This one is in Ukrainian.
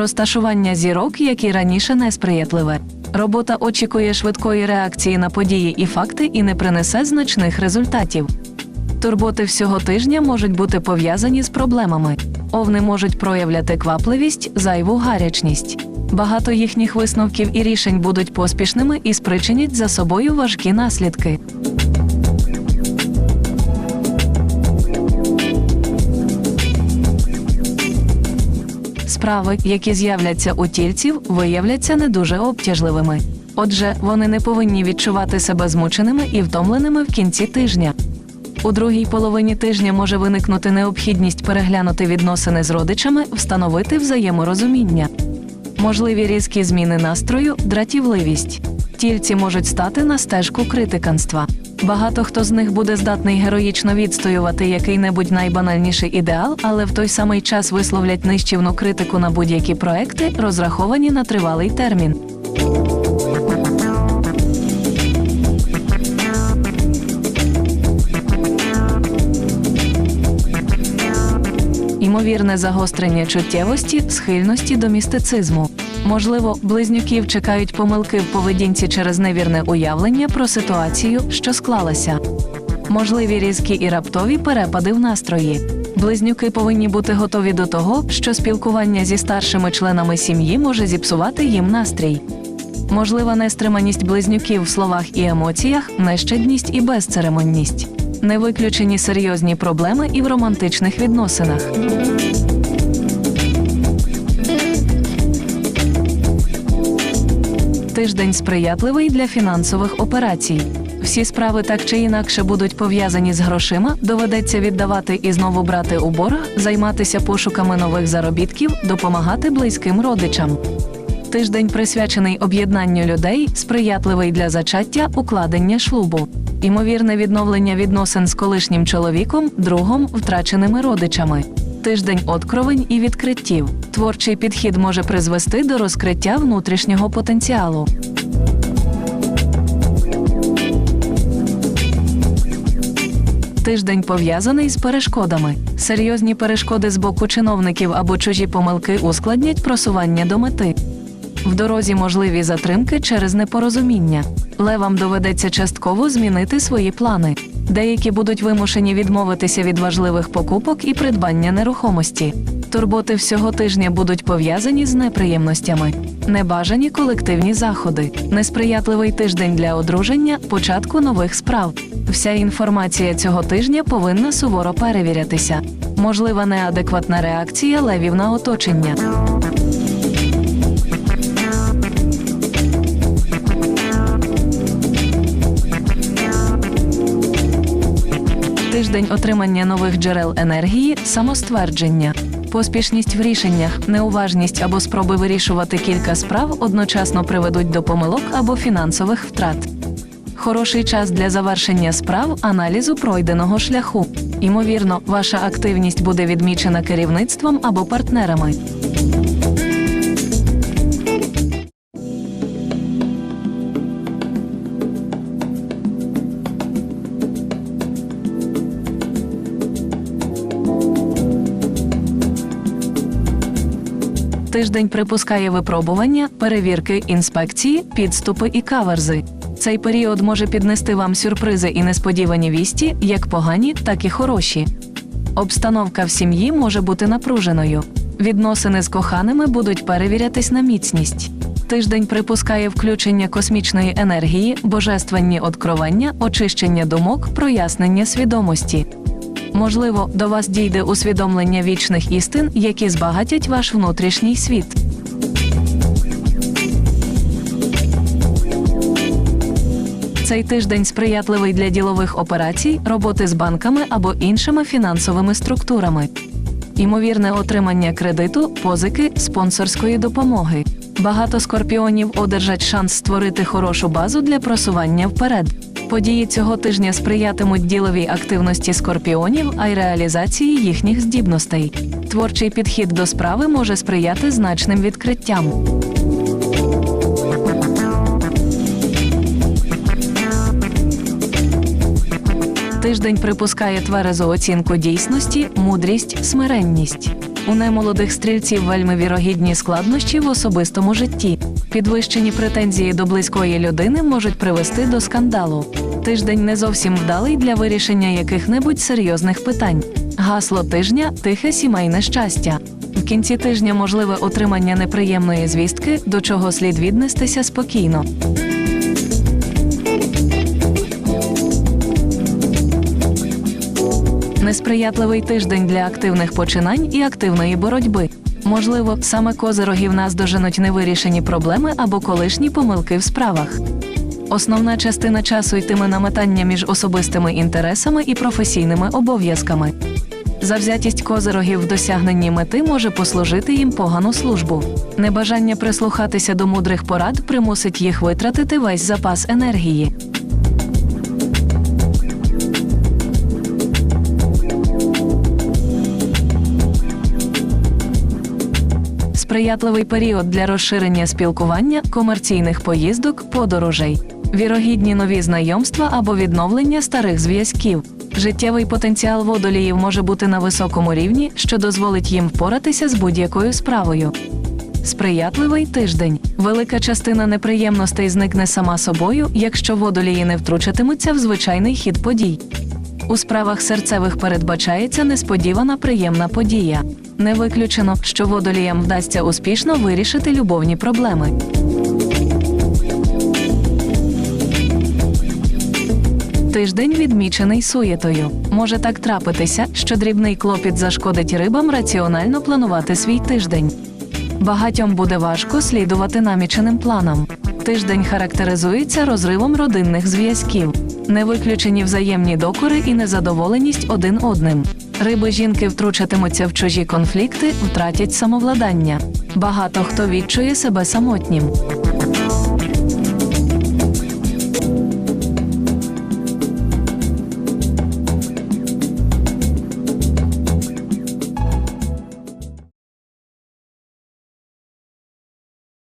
Розташування зірок, як і раніше, несприятливе. Робота очікує швидкої реакції на події і факти і не принесе значних результатів. Турботи всього тижня можуть бути пов'язані з проблемами. Овни можуть проявляти квапливість, зайву гарячність. Багато їхніх висновків і рішень будуть поспішними і спричинять за собою важкі наслідки. Справи, які з'являться у тільців, виявляться не дуже обтяжливими. Отже, вони не повинні відчувати себе змученими і втомленими в кінці тижня. У другій половині тижня може виникнути необхідність переглянути відносини з родичами, встановити взаєморозуміння. Можливі різкі зміни настрою, дратівливість. Тільці можуть стати на стежку критиканства. Багато хто з них буде здатний героїчно відстоювати який-небудь найбанальніший ідеал, але в той самий час висловлять нищівну критику на будь-які проекти, розраховані на тривалий термін. Ймовірне загострення чуттєвості, схильності до містицизму. Можливо, близнюків чекають помилки в поведінці через невірне уявлення про ситуацію, що склалася. Можливі різкі і раптові перепади в настрої. Близнюки повинні бути готові до того, що спілкування зі старшими членами сім'ї може зіпсувати їм настрій. Можлива нестриманість близнюків в словах і емоціях, нещадність і безцеремонність. Не виключені серйозні проблеми і в романтичних відносинах. Тиждень сприятливий для фінансових операцій. Всі справи так чи інакше будуть пов'язані з грошима, доведеться віддавати і знову брати у борг, займатися пошуками нових заробітків, допомагати близьким родичам. Тиждень присвячений об'єднанню людей, сприятливий для зачаття, укладення шлубу. Імовірне відновлення відносин з колишнім чоловіком, другом, втраченими родичами. Тиждень откровень і відкриттів. Творчий підхід може призвести до розкриття внутрішнього потенціалу. Тиждень пов'язаний з перешкодами. Серйозні перешкоди з боку чиновників або чужі помилки ускладнять просування до мети. В дорозі можливі затримки через непорозуміння. Левам доведеться частково змінити свої плани. Деякі будуть вимушені відмовитися від важливих покупок і придбання нерухомості. Турботи всього тижня будуть пов'язані з неприємностями, небажані колективні заходи, несприятливий тиждень для одруження, початку нових справ. Вся інформація цього тижня повинна суворо перевірятися. Можлива неадекватна реакція левів на оточення. Тиждень отримання нових джерел енергії, самоствердження, поспішність в рішеннях, неуважність або спроби вирішувати кілька справ одночасно приведуть до помилок або фінансових втрат. Хороший час для завершення справ, аналізу пройденого шляху. Імовірно, ваша активність буде відмічена керівництвом або партнерами. Тиждень припускає випробування, перевірки, інспекції, підступи і каверзи. Цей період може піднести вам сюрпризи і несподівані вісті, як погані, так і хороші. Обстановка в сім'ї може бути напруженою. Відносини з коханими будуть перевірятись на міцність. Тиждень припускає включення космічної енергії, божественні откровення, очищення думок, прояснення свідомості. Можливо, до вас дійде усвідомлення вічних істин, які збагатять ваш внутрішній світ. Цей тиждень сприятливий для ділових операцій, роботи з банками або іншими фінансовими структурами. Імовірне отримання кредиту, позики, спонсорської допомоги. Багато скорпіонів одержать шанс створити хорошу базу для просування вперед. Події цього тижня сприятимуть діловій активності скорпіонів, а й реалізації їхніх здібностей. Творчий підхід до справи може сприяти значним відкриттям. Тиждень припускає тверезу оцінку дійсності, мудрість, смиренність. У немолодих стрільців вельми вірогідні складнощі в особистому житті. Підвищені претензії до близької людини можуть привести до скандалу. Тиждень не зовсім вдалий для вирішення яких-небудь серйозних питань. Гасло тижня тихе сімейне щастя. В кінці тижня можливе отримання неприємної звістки, до чого слід віднестися спокійно. Несприятливий тиждень для активних починань і активної боротьби. Можливо, саме козирогів нас доженуть невирішені проблеми або колишні помилки в справах. Основна частина часу йтиме на метання між особистими інтересами і професійними обов'язками. Завзятість козирогів в досягненні мети може послужити їм погану службу. Небажання прислухатися до мудрих порад примусить їх витратити весь запас енергії. Сприятливий період для розширення спілкування, комерційних поїздок, подорожей, вірогідні нові знайомства або відновлення старих зв'язків. Життєвий потенціал водоліїв може бути на високому рівні, що дозволить їм впоратися з будь-якою справою. Сприятливий тиждень. Велика частина неприємностей зникне сама собою, якщо водолії не втручатимуться в звичайний хід подій. У справах серцевих передбачається несподівана приємна подія. Не виключено, що водоліям вдасться успішно вирішити любовні проблеми. Тиждень відмічений суєтою. Може так трапитися, що дрібний клопіт зашкодить рибам раціонально планувати свій тиждень. Багатьом буде важко слідувати наміченим планам. Тиждень характеризується розривом родинних зв'язків, не виключені взаємні докори і незадоволеність один одним. Риби жінки втручатимуться в чужі конфлікти, втратять самовладання. Багато хто відчує себе самотнім.